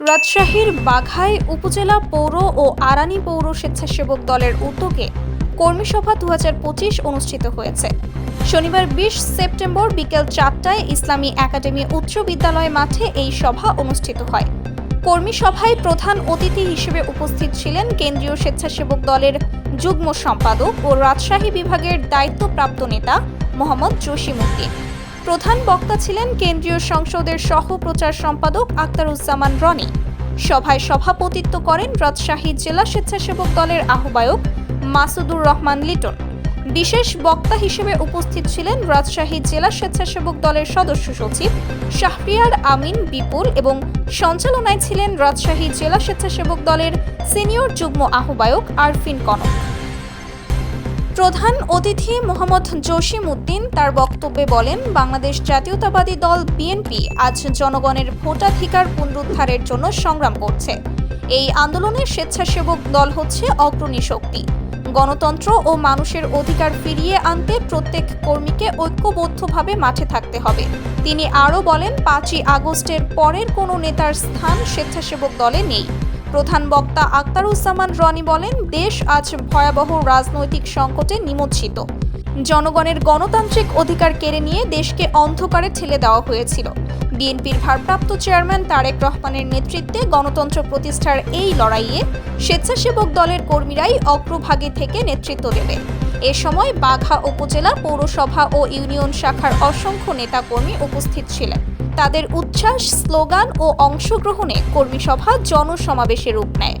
রাজশাহীর বাঘাই উপজেলা পৌর ও আরানি পৌর স্বেচ্ছাসেবক দলের উদ্যোগে কর্মী সভা দু অনুষ্ঠিত হয়েছে। শনিবার বিশ সেপ্টেম্বর বিকেল চারটায় ইসলামী একাডেমি উচ্চ বিদ্যালয় মাঠে এই সভা অনুষ্ঠিত হয়। কর্মী সভায় প্রধান অতিথি হিসেবে উপস্থিত ছিলেন কেন্দ্রীয় স্বেচ্ছাসেবক দলের যুগ্ম সম্পাদক ও রাজশাহী বিভাগের দায়িত্বপ্রাপ্ত নেতা মোহাম্মদ জসিমউদ্দিন। প্রধান বক্তা ছিলেন কেন্দ্রীয় সংসদের সহ প্রচার সম্পাদক আক্তারুজ্জামান রনি। সভায় সভাপতিত্ব করেন রাজশাহী জেলা স্বেচ্ছাসেবক দলের আহ্বায়ক মাসুদুর রহমান লিটন। বিশেষ বক্তা হিসেবে উপস্থিত ছিলেন রাজশাহী জেলা স্বেচ্ছাসেবক দলের সদস্য সচিব শাহরিয়ার আমিন বিপুল এবং সঞ্চালনায় ছিলেন রাজশাহী জেলা স্বেচ্ছাসেবক দলের সিনিয়র যুগ্ম আহ্বায়ক আরফিন কনক। প্রধান অতিথি মোহাম্মদ জসিম উদ্দিন তার বক্তব্যে বলেন, বাংলাদেশ জাতীয়তাবাদী দল বিএনপি আজ জনগণের ভোটাধিকার পুনরুদ্ধারের জন্য সংগ্রাম করছে। এই আন্দোলনে স্বেচ্ছাসেবক দল হচ্ছে অগ্রণী শক্তি। গণতন্ত্র ও মানুষের অধিকার ফিরিয়ে আনতে প্রত্যেক কর্মীকে ঐক্যবদ্ধভাবে মাঠে থাকতে হবে। তিনি আরও বলেন, পাঁচই আগস্টের পরের কোনো নেতার স্থান স্বেচ্ছাসেবক দলে নেই। প্রধান বক্তা আক্তারুজ্জামান রনি বলেন, দেশ আজ ভয়াবহ রাজনৈতিক সংকটে নিমজ্জিত। জনগণের গণতান্ত্রিক অধিকার কেড়ে নিয়ে দেশকে অন্ধকারে ঠেলে দেওয়া হয়েছিল। বিএনপির ভারপ্রাপ্ত চেয়ারম্যান তারেক রহমানের নেতৃত্বে গণতন্ত্র প্রতিষ্ঠার এই লড়াইয়ে স্বেচ্ছাসেবক দলের কর্মীরাই অগ্রভাগে থেকে নেতৃত্ব দেবে। এ সময় বাঘা উপজেলা পৌরসভা ও ইউনিয়ন শাখার অসংখ্য নেতাকর্মী উপস্থিত ছিলেন। তাদের উচ্ছ্বাস স্লোগান ও অংশগ্রহণে কর্মীসভা জনসমাবেশে রূপ নেয়।